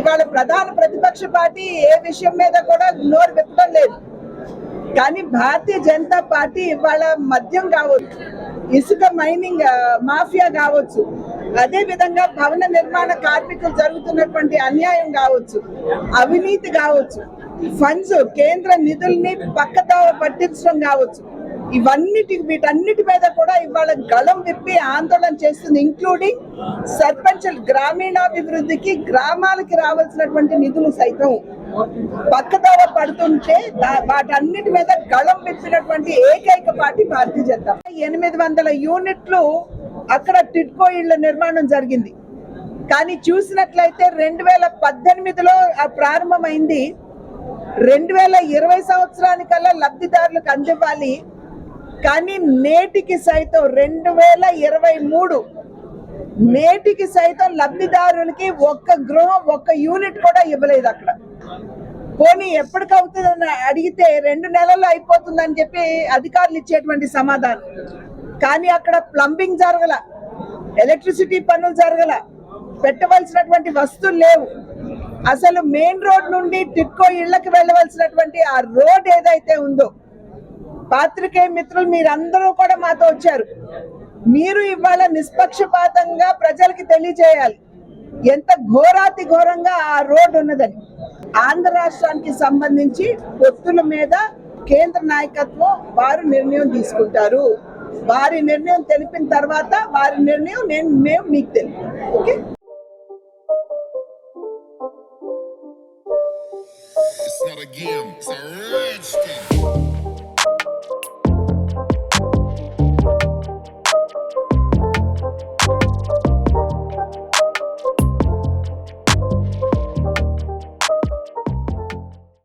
ఇవాళ ప్రధాన ప్రతిపక్ష పార్టీ ఏ విషయం మీద కూడా నోరు విప్పడం లేదు. కానీ భారతీయ జనతా పార్టీ ఇవాళ మద్యం కావచ్చు ఇసుక మైనింగ్ మాఫియా కావచ్చు అదే విధంగా భవన నిర్మాణ కార్మికులు జరుగుతున్నటువంటి అన్యాయం కావచ్చు అవినీతి కావచ్చు ఫండ్స్ కేంద్ర నిధుల్ని పక్కతో పట్టించడం కావచ్చు ఇవన్నిటి వీటన్నిటి మీద కూడా ఇవాళ గళం విప్పి ఆందోళన చేస్తుంది ఇంక్లూడింగ్ సర్పంచ్ గ్రామీణాభివృద్ధికి గ్రామాలకి రావాల్సినటువంటి నిధులు సైతం పక్కదోవ పడుతుంటే వాటన్నిటి మీద గళం విప్పినటువంటి ఏకైక పార్టీ భారతీయ జనతా ఎనిమిది వందల యూనిట్లు అక్కడ టిట్కో ఇళ్ళ నిర్మాణం జరిగింది. కానీ చూసినట్లయితే రెండు వేల పద్దెనిమిదిలో ప్రారంభమైంది. రెండు వేల ఇరవై సంవత్సరానికల్లా లబ్ధిదారులకు అందివ్వాలి కానీ నేటికి సైతం రెండు వేల ఇరవై మూడు నేటికి సైతం లబ్ధిదారులకి ఒక్క గృహం ఒక్క యూనిట్ కూడా ఇవ్వలేదు అక్కడ. పోనీ ఎప్పటికవుతుందని అడిగితే రెండు నెలల్లో అయిపోతుందని చెప్పి అధికారులు ఇచ్చేటువంటి సమాధానం. కానీ అక్కడ ప్లంబింగ్ జరగల ఎలక్ట్రిసిటీ పనులు జరగల పెట్టవలసినటువంటి వస్తువులు లేవు. అసలు మెయిన్ రోడ్ నుండి టిక్కో ఇళ్ళకు వెళ్ళవలసినటువంటి ఆ రోడ్ ఏదైతే ఉందో పాత్రికేయ మిత్రులు మీరందరూ కూడా మాతో వచ్చారు. మీరు ఇవాళ నిష్పక్షపాతంగా ప్రజలకి తెలియజేయాలి. ఎంత ఘోరాతి ఘోరంగా ఆ రోడ్డు ఉన్నదని. ఆంధ్ర రాష్ట్రానికి సంబంధించి పొత్తుల మీద కేంద్ర నాయకత్వం వారు నిర్ణయం తీసుకుంటారు. వారి నిర్ణయం తెలిపిన తర్వాత వారి నిర్ణయం నేను మేము మీకు తెలుపు. Okay? It's not a game, it's a rage thing.